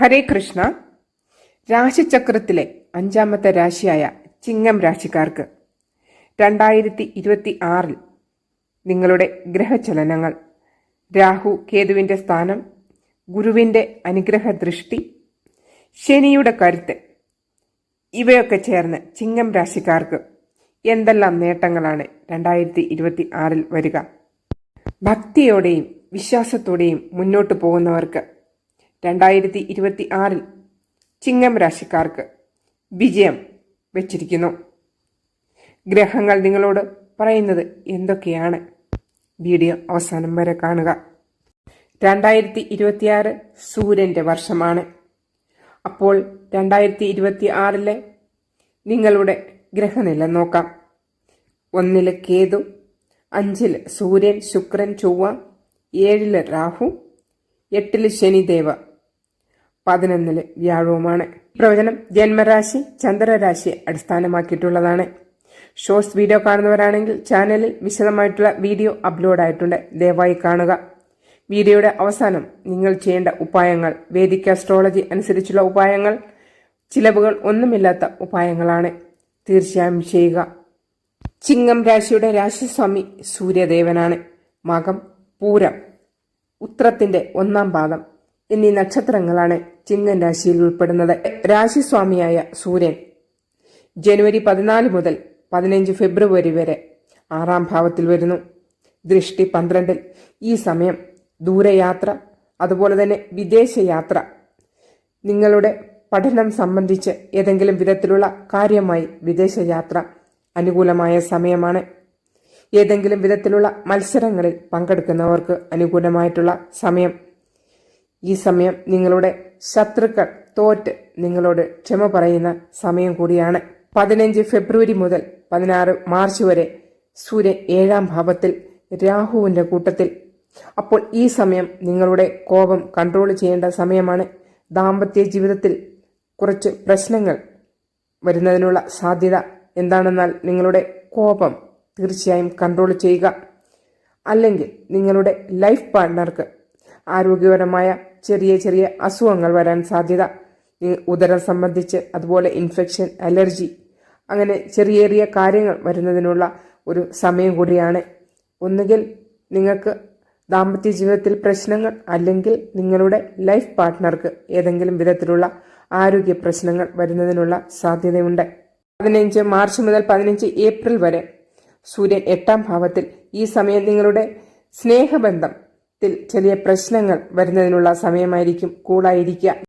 ഹരേ കൃഷ്ണ. രാശിചക്രത്തിലെ അഞ്ചാമത്തെ രാശിയായ ചിങ്ങം രാശിക്കാർക്ക് രണ്ടായിരത്തി ഇരുപത്തി ആറിൽ നിങ്ങളുടെ ഗ്രഹചലനങ്ങൾ രാഹു കേതുവിന്റെ സ്ഥാനം ഗുരുവിന്റെ അനുഗ്രഹ ദൃഷ്ടി ശനിയുടെ കരുത്ത് ഇവയൊക്കെ ചേർന്ന് ചിങ്ങം രാശിക്കാർക്ക് എന്തെല്ലാം നേട്ടങ്ങളാണ് രണ്ടായിരത്തി ഇരുപത്തി ആറിൽ വരിക? ഭക്തിയോടെയും വിശ്വാസത്തോടെയും മുന്നോട്ട് പോകുന്നവർക്ക് രണ്ടായിരത്തി ഇരുപത്തി ആറിൽ ചിങ്ങം രാശിക്കാർക്ക് വിജയം വെച്ചിരിക്കുന്നു. ഗ്രഹങ്ങൾ നിങ്ങളോട് പറയുന്നത് എന്തൊക്കെയാണ്? വീഡിയോ അവസാനം വരെ കാണുക. രണ്ടായിരത്തി ഇരുപത്തിയാറ് സൂര്യന്റെ വർഷമാണ്. അപ്പോൾ രണ്ടായിരത്തി ഇരുപത്തി ആറിലെ നിങ്ങളുടെ ഗ്രഹനില നോക്കാം. ഒന്നിൽ കേതു അഞ്ചിൽ സൂര്യൻ ശുക്രൻ ചൊവ്വ ഏഴിൽ രാഹു എട്ടിൽ ശനിദേവ. പതിനൊന്നിൽ വ്യാഴവുമാണ്. പ്രവചനം ജന്മരാശി ചന്ദ്രരാശിയെ അടിസ്ഥാനമാക്കിയിട്ടുള്ളതാണ്. ഷോർട്സ് വീഡിയോ കാണുന്നവരാണെങ്കിൽ ചാനലിൽ വിശദമായിട്ടുള്ള വീഡിയോ അപ്ലോഡ് ആയിട്ടുണ്ട്. ദയവായി കാണുക. വീഡിയോയുടെ അവസാനം നിങ്ങൾ ചെയ്യേണ്ട ഉപായങ്ങൾ വേദിക് അസ്ട്രോളജി അനുസരിച്ചുള്ള ഉപായങ്ങൾ ചിലവുകൾ ഒന്നുമില്ലാത്ത ഉപായങ്ങളാണ്. തീർച്ചയായും ചെയ്യുക. ചിങ്ങം രാശിയുടെ രാശിസ്വാമി സൂര്യദേവനാണ്. മകം പൂരം ഉത്രത്തിന്റെ ഒന്നാം പാദം. എന്നീ നക്ഷത്രങ്ങളാണ് ചിങ്ങൻ രാശിയിൽ ഉൾപ്പെടുന്നത്. രാശിസ്വാമിയായ സൂര്യൻ. ജനുവരി പതിനാല് മുതൽ പതിനഞ്ച് ഫെബ്രുവരി വരെ ആറാം ഭാവത്തിൽ വരുന്നു. ദൃഷ്ടി പന്ത്രണ്ടിൽ ഈ സമയം ദൂരയാത്ര അതുപോലെ തന്നെ വിദേശയാത്ര. നിങ്ങളുടെ പഠനം സംബന്ധിച്ച് ഏതെങ്കിലും വിധത്തിലുള്ള കാര്യമായി വിദേശയാത്ര അനുകൂലമായ സമയമാണ്. ഏതെങ്കിലും വിധത്തിലുള്ള മത്സരങ്ങളിൽ പങ്കെടുക്കുന്നവർക്ക് അനുകൂലമായിട്ടുള്ള സമയം ഈ സമയം നിങ്ങളുടെ ശത്രുക്കൾ തോറ്റ് നിങ്ങളോട് ക്ഷമ പറയുന്ന സമയം കൂടിയാണ്. പതിനഞ്ച് ഫെബ്രുവരി മുതൽ പതിനാറ് മാർച്ച് വരെ സൂര്യൻ ഏഴാം ഭാവത്തിൽ രാഹുവിന്റെ കൂട്ടത്തിൽ. അപ്പോൾ ഈ സമയം നിങ്ങളുടെ കോപം കൺട്രോൾ ചെയ്യേണ്ട സമയമാണ്. ദാമ്പത്യ ജീവിതത്തിൽ കുറച്ച് പ്രശ്നങ്ങൾ വരുന്നതിനുള്ള സാധ്യത എന്താണെന്നാൽ നിങ്ങളുടെ കോപം തീർച്ചയായും കൺട്രോൾ ചെയ്യുക. അല്ലെങ്കിൽ നിങ്ങളുടെ ലൈഫ് പാർട്ട്ണർക്ക് ആരോഗ്യപരമായ ചെറിയ ചെറിയ അസുഖങ്ങൾ വരാൻ സാധ്യത. ഉദരം സംബന്ധിച്ച് അതുപോലെ ഇൻഫെക്ഷൻ അലർജി അങ്ങനെ ചെറിയ ചെറിയ കാര്യങ്ങൾ വരുന്നതിനുള്ള ഒരു സമയം കൂടിയാണ്. ഒന്നുകിൽ നിങ്ങൾക്ക് ദാമ്പത്യ ജീവിതത്തിൽ പ്രശ്നങ്ങൾ അല്ലെങ്കിൽ നിങ്ങളുടെ ലൈഫ് പാർട്ട്ണർക്ക് ഏതെങ്കിലും വിധത്തിലുള്ള ആരോഗ്യ പ്രശ്നങ്ങൾ വരുന്നതിനുള്ള സാധ്യതയുണ്ട്. പതിനഞ്ച് മാർച്ച് മുതൽ പതിനഞ്ച് ഏപ്രിൽ വരെ സൂര്യൻ എട്ടാം ഭാവത്തിൽ ഈ സമയം നിങ്ങളുടെ സ്നേഹബന്ധത്തിൽ ചെറിയ പ്രശ്നങ്ങൾ വരുന്നതിനുള്ള സമയമായിരിക്കും കൂളായിരിക്കുക